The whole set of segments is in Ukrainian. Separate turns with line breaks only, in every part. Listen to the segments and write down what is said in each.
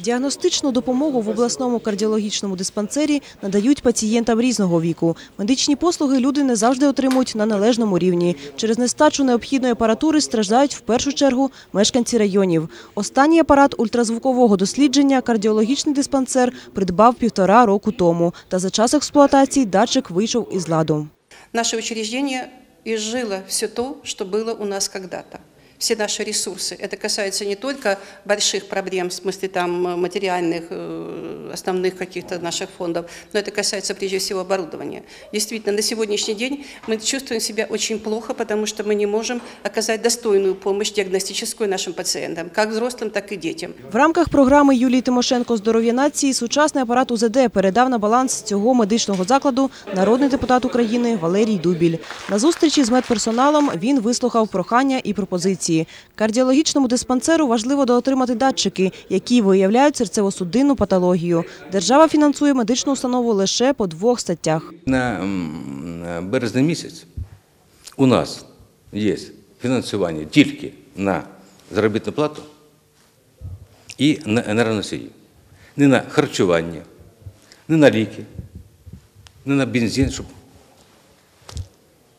Діагностичну допомогу в обласному кардіологічному диспансері надають пацієнтам різного віку. Медичні послуги люди не завжди отримують на належному рівні. Через нестачу необхідної апаратури страждають в першу чергу мешканці районів. Останній апарат ультразвукового дослідження кардіологічний диспансер придбав півтора року тому. Та за час експлуатації датчик вийшов із ладу.
Наше учреждение изжило все то, что было у нас когда-то Все наши ресурсы. Это касается не только больших проблем, в смысле там э, материальных, э, основных каких-то наших фондов, но это касается прежде всего оборудования. Действительно, на сегодняшний день мы чувствуем себя очень плохо, потому что мы не можем оказать достойную помощь диагностическую нашим пациентам, как взрослым, так и детям.
В рамках програми Юлії Тимошенко «Здоров'я нації» сучасний апарат УЗД передав на баланс цього медичного закладу народний депутат України Валерій Дубіль. На зустрічі з медперсоналом він вислухав прохання і пропозиції. Кардіологічному диспансеру важливо доотримати датчики, які виявляють серцево-судинну патологію. Держава фінансує медичну установу лише по двох статтях.
На м, березень місяць у нас є фінансування тільки на заробітну плату і на енергоносії. Не на харчування, не на ліки, не на бензин, щоб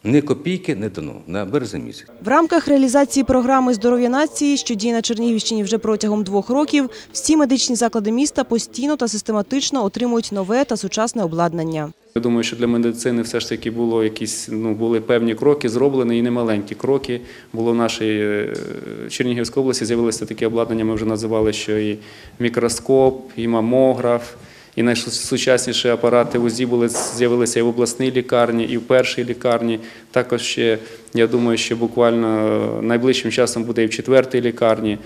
ні копійки не дано на березень місяць.
В рамках реалізації програми «Здоров'я нації», що діє на Чернігівщині вже протягом двох років, всі медичні заклади міста постійно та систематично отримують нове та сучасне обладнання.
Я думаю, що для медицини все ж таки було якісь ну були певні кроки зроблені і немаленькі кроки. Було в нашій е, Чернігівській області з'явилося таке обладнання. Ми вже називали, що і мікроскоп, і мамограф, і найсучасніші апарати УЗІ були з'явилися і в обласній лікарні, і в першій лікарні. Також ще я думаю, що буквально найближчим часом буде і в четвертій лікарні.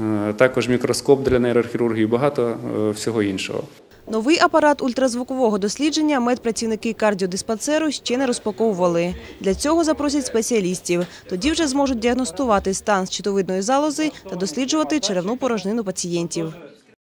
Е, Також мікроскоп для нейрохірургії, багато е, всього іншого.
Новий апарат ультразвукового дослідження медпрацівники кардіодиспансеру ще не розпаковували. Для цього запросять спеціалістів. Тоді вже зможуть діагностувати стан щитовидної залози та досліджувати черевну порожнину пацієнтів.